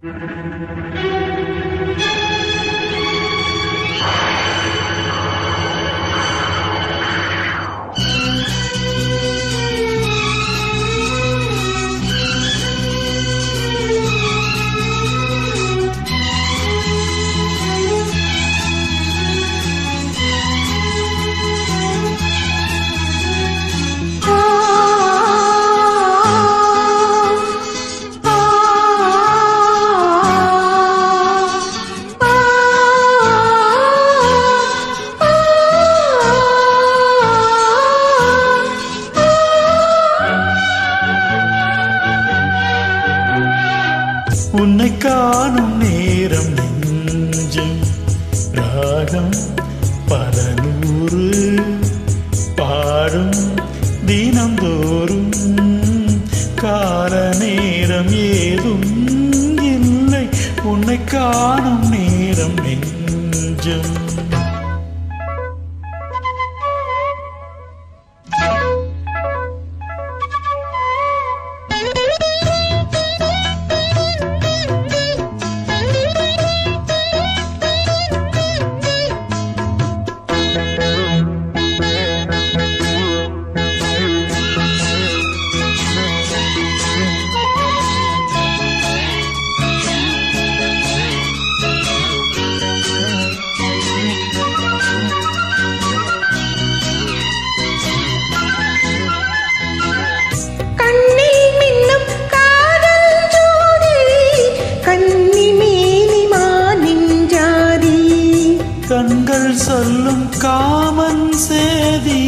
Thank you. ராகம் பல நூறு பாடும் தினந்தோறும் கால நேரம் ஏதும் இல்லை. உன்னை காணும் நேரம் நெஞ்சம் கண்கள் சொல்லும் காமன் சேதி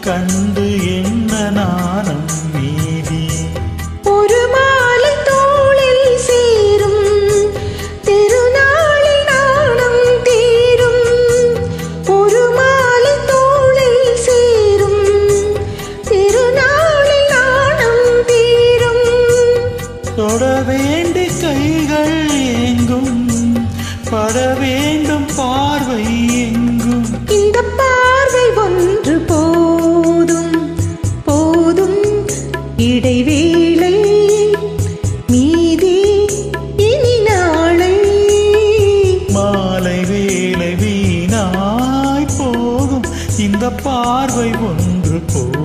கண்டு என்ன நாணம்? பார்வை ஒன்று போ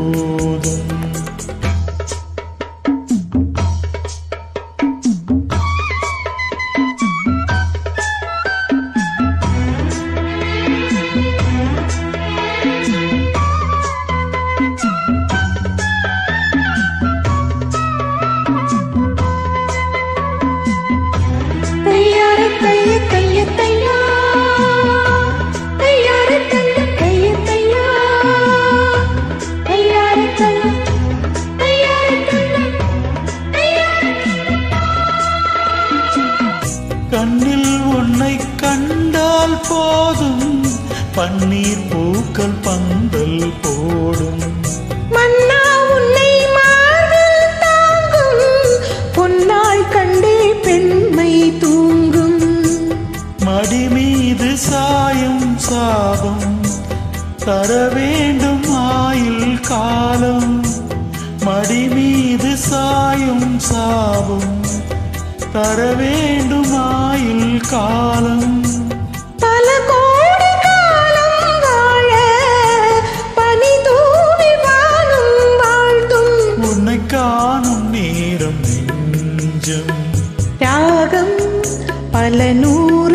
கண்ணில் உன்னை கண்டால் போதும். பன்னீர் பூக்கள் பந்தல் போடும். மன்னா உன்னை தாங்கும். பொன்னாள் கண்டே பெண்மை தூங்கும். மடி மீது சாயும் சாபம். தர வேண்டும் ஆயுள் காலம். மடி மீது சாயும் சாபம். தர வேண்டும் ஆயுள் காலம். பல கோடி காலம் வாழ பனி தூவி வானும் வாழ்த்தும். உன்னை காணும் நேரம் நெஞ்சம். ராகம் பல நூறு